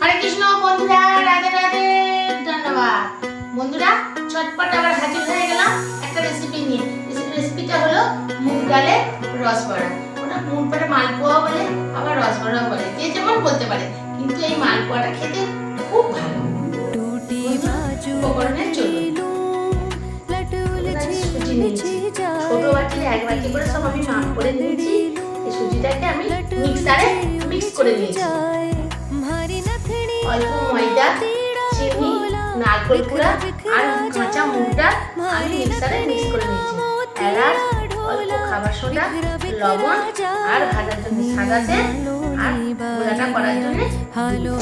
হরে কৃষ্ণ বন্ধুরা রাধে রাধে ধন্যবাদ। বন্ধুরা চটপট আবার হাজির হয়ে গেলাম একটা রেসিপি নিয়ে। রেসিপিটা হলো মুগ ডালের রসবড়া। ওটা মুগ ডালের মালপোয়া বলে আবার রসবড়া বলে যে যেমন বলতে পারে। কিন্তু এই মালপোয়াটা খেতে খুব ভালো। উপকরণের জন্য। ছোট বাটিতে এক বাটি করে সব আমি মাপ করে নিয়েছি। এই সুজিটাকে আমি মিক্সারে মিক্স করে নিয়েছি। অল্প ময়দা চিনি নারকেল কুড়া আর কাঁচা মুগ ডাল আমি মিক্সারে মিক্স করে নিয়েছি এলাচ অল্প খাবার সোডা লবণ আর ভাজার জন্য সাদা তেল আর গোলাটা করার জন্য हालो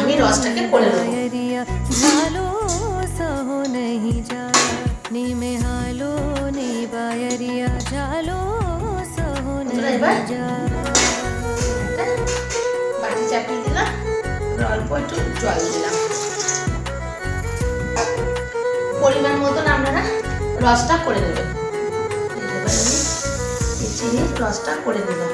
আমি রসটাকে করে নেবো बायरिया झालो सहो नहीं जा नी में हालो नी बायरिया झालो सहो বন্ধুরা, नहीं এবার? जा একটু জল দিলাম। পরিমাণ মতন আপনারা রসটা করে নেবেন রসটা করে দিলাম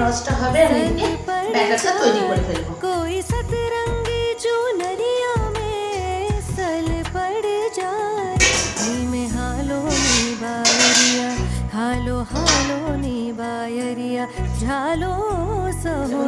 রসটা হবে আমি এদিকে ব্যাটারটা তৈরি করে ফেলবো ঝালো সহো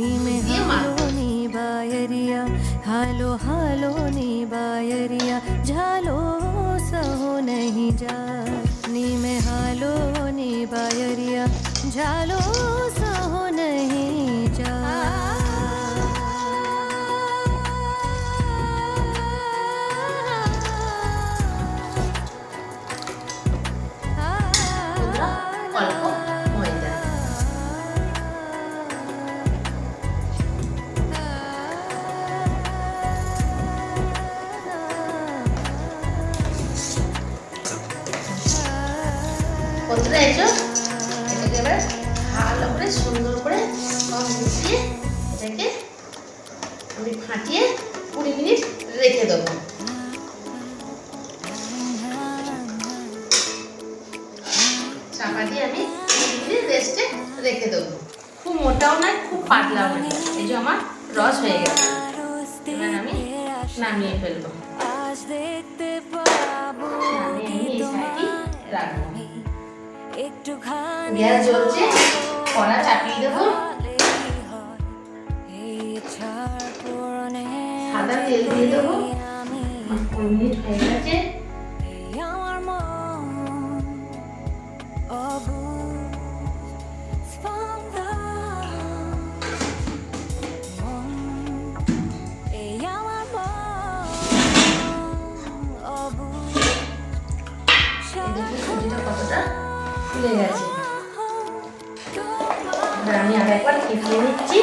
नीमे में हालो नी बायरिया, हालो हालो नी बायरिया, झालो सहो नहीं जा, नी में हालो नी बायरिया, झालो ফাটিয়ে কুড়ি মিনিট রেখে দেবো। চাপা দিয়ে আমি কুড়ি মিনিট রেস্টে রেখে দেবো। খুব মোটাও নয়, খুব পাতলাও নয়। এই যে আমার রস হয়ে গেছে। আমি নামিয়ে ফেলব। গ্যাস জ্বলছে কড়া চাপিয়ে দেবো। সাদা তেল দিয়ে দেবো। মিনিট হয়ে গেছে। আমি আর একবার ফিটিয়ে নিচ্ছি।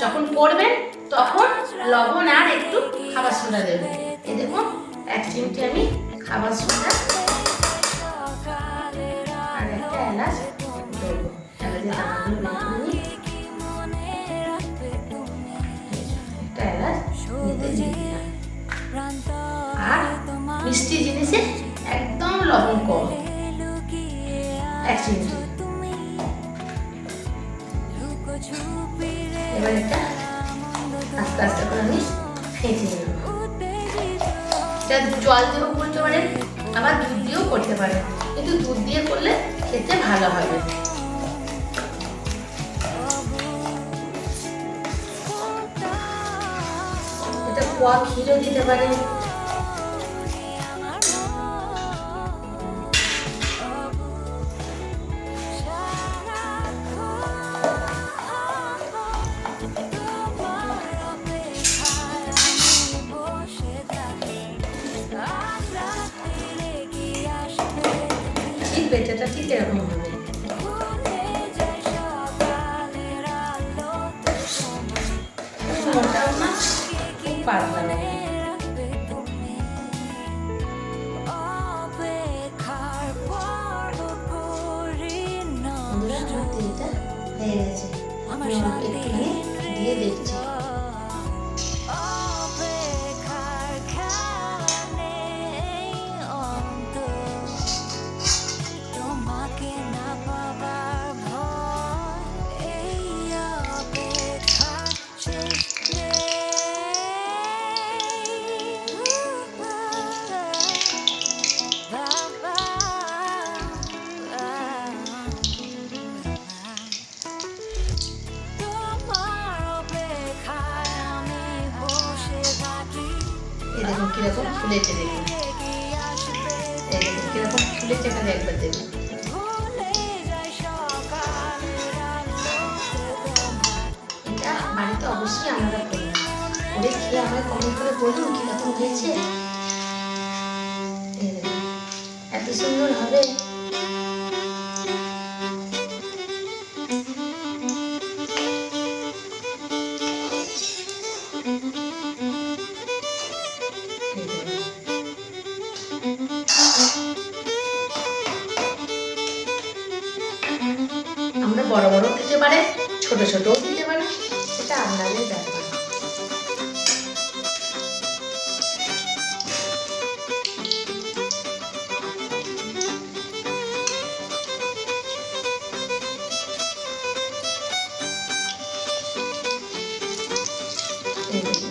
যখন করবেন তখন লবণ আর একটু খাবার সোডা দেবেন এই দেখুন এক চিমটি আমি খাবার সোডা দেবো। একদম লবণ কম, এক চিমটি। এবার এটা আস্তে আস্তে করে আমি ফেটিয়ে নেব এটা জল দিয়েও করতে পারেন আবার দুধ দিয়েও করতে পারেন কিন্তু দুধ দিয়ে করলে খেতে ভালো হবে। এটা কোয়া ক্ষীরও দিতে পারেন বেচাটা ঠিক এরকম হবে? মোটাও না? খুব পাতলা না। বন্ধুরা আমার তেলটা হয়ে গেছে। আমি একটুখানি দিয়ে দেখছি। কীরকম? ফুলেছে দেখুন এই কীরকম? ফুলেছে এখানে একবার তোমার এটা বাড়িতে অবশ্যই আমরা করি করে খেয়ে কমেন্ট করে বলুন কীরকম হয়েছে। এত সুন্দর হবে। আমরা বড় বড় দিতে পারে ছোট ছোটও দিতে পারে সেটা আপনাদের ব্যাপার। এই দেখুন,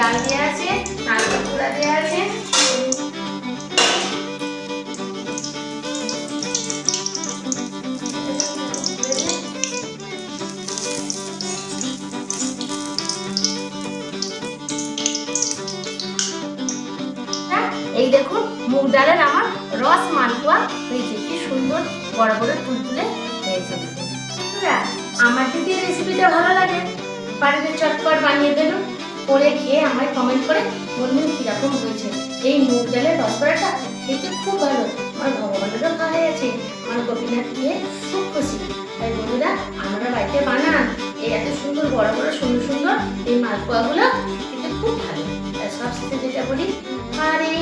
ডাল দেওয়া আছে নারকেল কুড়া দেওয়া আছে। হ্যাঁ, এই দেখুন মুগ ডালের আমার রস মালপোয়া হয়েছে কি সুন্দর বড় বড় তুলতুলে হয়েছে। আমার যদি রেসিপিটা ভালো লাগে বাড়িতে চটপট বানিয়ে দেন করে খেয়ে আমায় কমেন্ট করে বলবেন কীরকম হয়েছে? এই মুগ ডালের রসবড়াটা খেতে খুব ভালো। আমার ভগবানেরও খাওয়া গেছে আমার গোপীনাথ খেয়ে খুব খুশি তাই বন্ধুরা আমরা বাড়িতে বানান। এই এত সুন্দর, বড় বড়, সুন্দর সুন্দর এই মালপোয়াগুলো খেতে খুব ভালো। তাই সব সাথে যেটা বলি, হরে